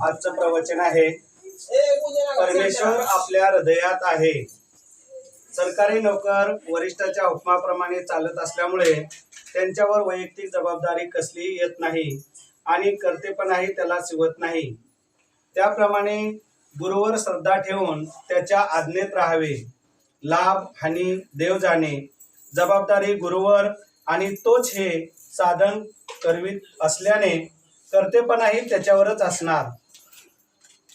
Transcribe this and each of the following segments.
आजचं प्रवचन आहे परमेश्वर आपल्या हृदयात आहे. सरकारी नोकर वरिष्ठाच्या हुकमाप्रमाणे चालत असल्यामुळे त्यांच्यावर वैयक्तिक जबाबदारी कसली येत नाही आणि कर्तेपणाही त्याला शिवत नाही. त्याप्रमाणे गुरुवर श्रद्धा ठेवून त्याच्या आज्ञेत राहावे. लाभ हानी देव जाणे. जबाबदारी गुरुवर आणि तोच हे साधन करवीत असल्याने कर्तेपणाही त्याच्यावरच असणार.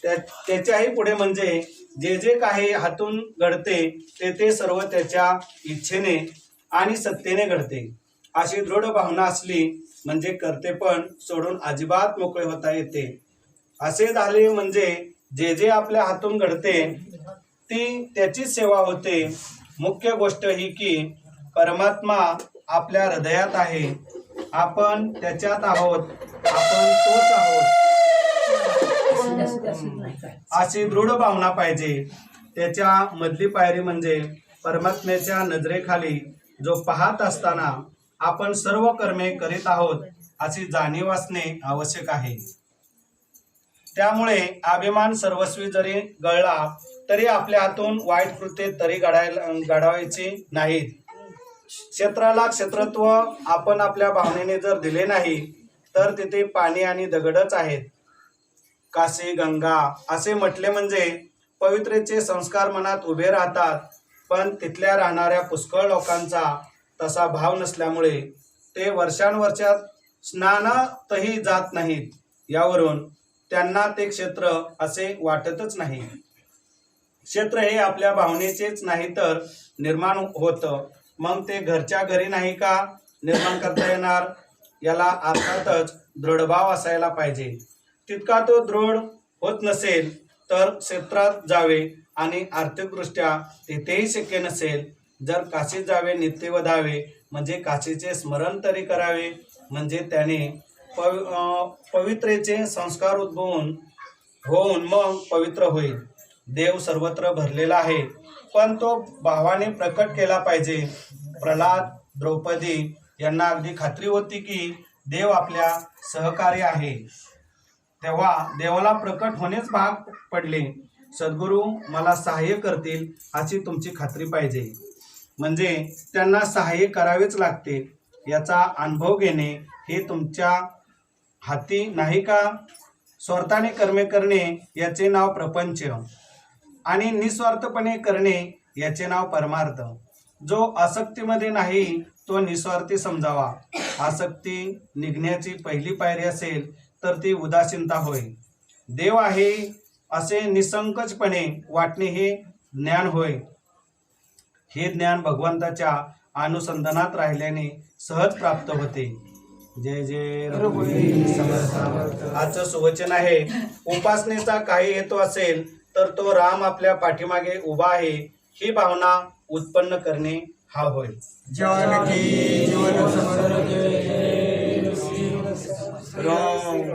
त्या त्याच्याही पुढे म्हणजे जे जे काही हातून घडते ते ते सर्व त्याच्या इच्छेने आणि सत्तेने घडते. अशी दृढ भावना असली म्हणजे कर्तेपण सोडून अजिबात मोकळे होता येते. असे झाले म्हणजे जे जे आपल्या हातून घडते ती त्याचीच सेवा होते. मुख्य गोष्ट ही की परमात्मा आपल्या हृदयात आहे. आपण त्याच्यात आहोत. आपण तोच आहोत. अशी दृढ भावना पाहिजे. त्याच्या मधली पायरी म्हणजे परमात्म्याच्या नजरेखाली जो पाहत असताना आपण सर्व कर्मे करीत आहोत अशी जाणीव असणे आवश्यक आहे. त्यामुळे अभिमान सर्वस्वी जरी गळला तरी आपल्या हातून वाईट कृत्ये तरी घडायला घडवायची नाहीत. क्षेत्राला क्षेत्रत्व आपण आपल्या भावनेने जर दिले नाही तर तिथे पाणी आणि दगडच आहेत. काशी गंगा असे म्हटले म्हणजे पवित्रेचे संस्कार मनात उभे राहतात पण तिथल्या राहणाऱ्या पुष्कळ लोकांचा तसा भाव नसल्यामुळे ते वर्षानुवर्षात स्नानातही जात नाहीत. यावरून त्यांना ते क्षेत्र असे वाटतच नाही. क्षेत्र हे आपल्या भावनेचेच नाही तर निर्माण होतं. मग ते घरच्या घरी नाही का निर्माण करता येणार? याला अर्थातच दृढभाव असायला पाहिजे. तितका तो दृढ होत नसेल तर क्षेत्रात जावे आणि आर्थिकदृष्ट्या तेथेही शक्य नसेल जर काशीत जावे नित्य वधावे म्हणजे काशीचे स्मरण तरी करावे. म्हणजे त्याने पवि पवित्रेचे संस्कार उद्भवून होऊन मग पवित्र होईल. देव सर्वत्र भरलेला आहे. पण तो भावाने प्रकट केला पाहिजे. प्रल्हाद द्रौपदी यांना अगदी खात्री होती की देव आपल्या सहकारी आहे. तेव्हा देवाला प्रकट होणेच भाग पडले. सद्गुरू मला सहाय्य करतील अशी तुमची खात्री पाहिजे. म्हणजे त्यांना सहाय्य करावेच लागते. याचा अनुभव घेणे हे तुमच्या हाती नाही का? स्वार्थाने कर्मे करणे याचे नाव प्रपंच. आणि निस्वार्थपणे करणे याचे नाव परमार्थ. जो आसक्तीमध्ये नाही तो निस्वार्थी समजावा. आसक्ती निघण्याची पहिली पायरी असेल तर ती उदासीनता होय. देव आहे असे निसंकचपणे वाटणे हे ज्ञान होय. हे ज्ञान भगवंताच्या अनुसंधानात राहिल्याने सहज प्राप्त होते. जय जय रघुवीर. आजचं सुवचन आहे उपासनेचा काही हेतू असेल तर तो राम आपल्या पाठीमागे उभा आहे ही भावना उत्पन्न करणे हा होय. राम.